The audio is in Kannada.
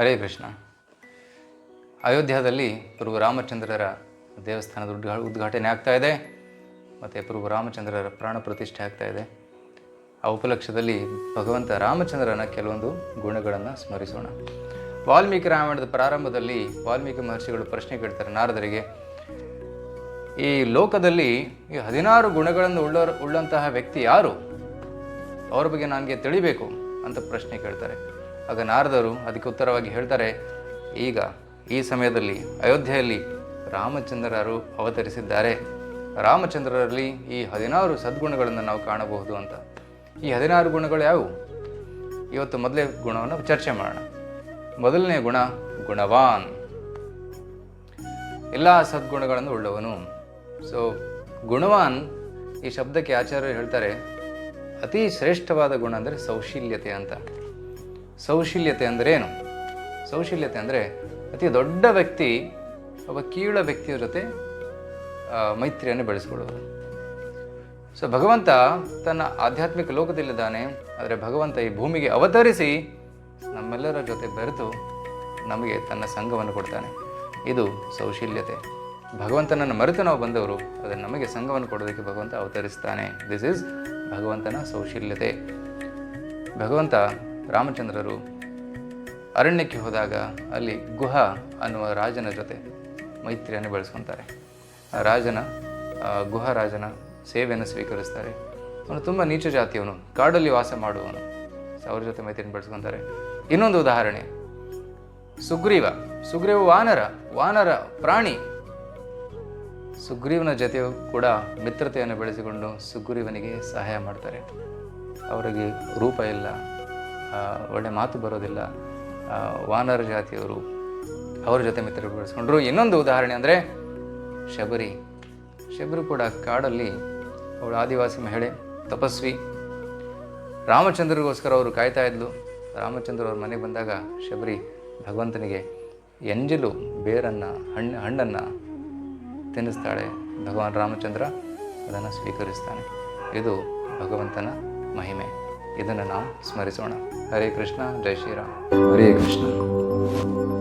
ಹರೇ ಕೃಷ್ಣ. ಅಯೋಧ್ಯದಲ್ಲಿ ಪ್ರಭು ರಾಮಚಂದ್ರರ ದೇವಸ್ಥಾನದ ಉದ್ಘಾ, ಉದ್ಘಾಟನೆ ಆಗ್ತಾ ಇದೆ. ಮತ್ತು ಪ್ರಭು ರಾಮಚಂದ್ರರ ಪ್ರಾಣ ಪ್ರತಿಷ್ಠೆ ಆಗ್ತಾ ಇದೆ. ಆ ಉಪಲಕ್ಷ್ಯದಲ್ಲಿ ಭಗವಂತ ರಾಮಚಂದ್ರನ ಕೆಲವೊಂದು ಗುಣಗಳನ್ನು ಸ್ಮರಿಸೋಣ. ವಾಲ್ಮೀಕಿ ರಾಮಾಯಣದ ಪ್ರಾರಂಭದಲ್ಲಿ ವಾಲ್ಮೀಕಿ ಮಹರ್ಷಿಗಳು ಪ್ರಶ್ನೆ ಕೇಳ್ತಾರೆ ನಾರದರಿಗೆ. ಈ ಲೋಕದಲ್ಲಿ ಈ ಹದಿನಾರು ಗುಣಗಳನ್ನು ಉಳ್ಳ, ಉಳ್ಳಂತಹ ವ್ಯಕ್ತಿ ಯಾರು? ಅವ್ರ ಬಗ್ಗೆ ನನಗೆ ತಿಳಿಬೇಕು ಅಂತ ಪ್ರಶ್ನೆ ಕೇಳ್ತಾರೆ. ಆಗ ನಾರದರು ಅದಕ್ಕೆ ಉತ್ತರವಾಗಿ ಹೇಳ್ತಾರೆ, ಈಗ ಈ ಸಮಯದಲ್ಲಿ ಅಯೋಧ್ಯೆಯಲ್ಲಿ ರಾಮಚಂದ್ರರು ಅವತರಿಸಿದ್ದಾರೆ. ರಾಮಚಂದ್ರರಲ್ಲಿ ಈ ಹದಿನಾರು ಸದ್ಗುಣಗಳನ್ನು ನಾವು ಕಾಣಬಹುದು ಅಂತ. ಈ ಹದಿನಾರು ಗುಣಗಳು ಯಾವುವು? ಇವತ್ತು ಮೊದಲೇ ಗುಣವನ್ನು ಚರ್ಚೆ ಮಾಡೋಣ. ಮೊದಲನೇ ಗುಣ, ಗುಣವಾನ್. ಎಲ್ಲ ಸದ್ಗುಣಗಳನ್ನು ಉಳ್ಳವನು. ಸೊ ಗುಣವಾನ್ ಈ ಶಬ್ದಕ್ಕೆ ಆಚಾರ್ಯರು ಹೇಳ್ತಾರೆ, ಅತಿ ಶ್ರೇಷ್ಠವಾದ ಗುಣ ಅಂದರೆ ಸೌಶೀಲ್ಯತೆ ಅಂತ. ಸೌಶೀಲ್ಯತೆ ಅಂದರೆ ಏನು? ಸೌಶೀಲ್ಯತೆ ಅಂದರೆ ಅತಿ ದೊಡ್ಡ ವ್ಯಕ್ತಿ ಒಬ್ಬ ಕೀಳ ವ್ಯಕ್ತಿಯ ಜೊತೆ ಮೈತ್ರಿಯನ್ನು ಬೆಳೆಸ್ಕೊಳ್ಳೋದು ಸೊ ಭಗವಂತ ತನ್ನ ಆಧ್ಯಾತ್ಮಿಕ ಲೋಕದಲ್ಲಿದ್ದಾನೆ. ಆದರೆ ಭಗವಂತ ಈ ಭೂಮಿಗೆ ಅವತರಿಸಿ ನಮ್ಮೆಲ್ಲರ ಜೊತೆ ಬೆರೆತು ನಮಗೆ ತನ್ನ ಸಂಘವನ್ನು ಕೊಡ್ತಾನೆ. ಇದು ಸೌಶೀಲ್ಯತೆ. ಭಗವಂತನನ್ನು ಮರೆತು ನಾವು ಬಂದವರು ಅದನ್ನು ನಮಗೆ ಸಂಘವನ್ನು ಕೊಡೋದಕ್ಕೆ ಭಗವಂತ ಅವತರಿಸ್ತಾನೆ. ದಿಸ್ ಈಸ್ ಭಗವಂತನ ಸೌಶೀಲ್ಯತೆ. ಭಗವಂತ ರಾಮಚಂದ್ರರು ಅರಣ್ಯಕ್ಕೆ ಹೋದಾಗ ಅಲ್ಲಿ ಗುಹ ಅನ್ನುವ ರಾಜನ ಜೊತೆ ಮೈತ್ರಿಯನ್ನು ಬೆಳೆಸ್ಕೊತಾರೆ. ರಾಜನ ಗುಹ ರಾಜನ ಸೇವೆಯನ್ನು ಸ್ವೀಕರಿಸ್ತಾರೆ. ಅವನು ತುಂಬ ನೀಚ ಜಾತಿಯವನು, ಕಾಡಲ್ಲಿ ವಾಸ ಮಾಡುವವನು. ಅವ್ರ ಜೊತೆ ಮೈತ್ರಿಯನ್ನು ಬೆಳೆಸ್ಕೊತಾರೆ. ಇನ್ನೊಂದು ಉದಾಹರಣೆ. ಸುಗ್ರೀವ ಸುಗ್ರೀವ ವಾನರ ವಾನರ ಪ್ರಾಣಿ. ಸುಗ್ರೀವನ ಜೊತೆಯೂ ಕೂಡ ಮಿತ್ರತೆಯನ್ನು ಬೆಳೆಸಿಕೊಂಡು ಸುಗ್ರೀವನಿಗೆ ಸಹಾಯ ಮಾಡ್ತಾರೆ. ಅವರಿಗೆ ರೂಪ ಇಲ್ಲ. ಒಳ್ಳೆ ಮಾತು ಬರೋದಿಲ್ಲ. ವಾನರ ಜಾತಿಯವರು ಅವರ ಜೊತೆ ಮಿತ್ರ ಬೆಳೆಸ್ಕೊಂಡ್ರು. ಇನ್ನೊಂದು ಉದಾಹರಣೆ ಅಂದರೆ ಶಬರಿ. ಶಬರಿ ಕೂಡ ಕಾಡಲ್ಲಿ ಅವಳು ಆದಿವಾಸಿ ಮಹಿಳೆ, ತಪಸ್ವಿ. ರಾಮಚಂದ್ರಗೋಸ್ಕರ ಅವರು ಕಾಯ್ತಾ ಇದ್ಲು. ರಾಮಚಂದ್ರ ಅವ್ರ ಮನೆಗೆ ಬಂದಾಗ ಶಬರಿ ಭಗವಂತನಿಗೆ ಎಂಜಲು ಬೇರನ್ನು, ಹಣ್ಣು, ಹಣ್ಣನ್ನು ತಿನ್ನಿಸ್ತಾಳೆ. ಭಗವಾನ್ ರಾಮಚಂದ್ರ ಅದನ್ನು ಸ್ವೀಕರಿಸ್ತಾನೆ. ಇದು ಭಗವಂತನ ಮಹಿಮೆ. ಇದನ್ನು ನಾವು ಸ್ಮರಿಸೋಣ. ಹರೇ ಕೃಷ್ಣ ಜೈ ಶ್ರೀರಾಮ್. ಹರೇ ಕೃಷ್ಣ.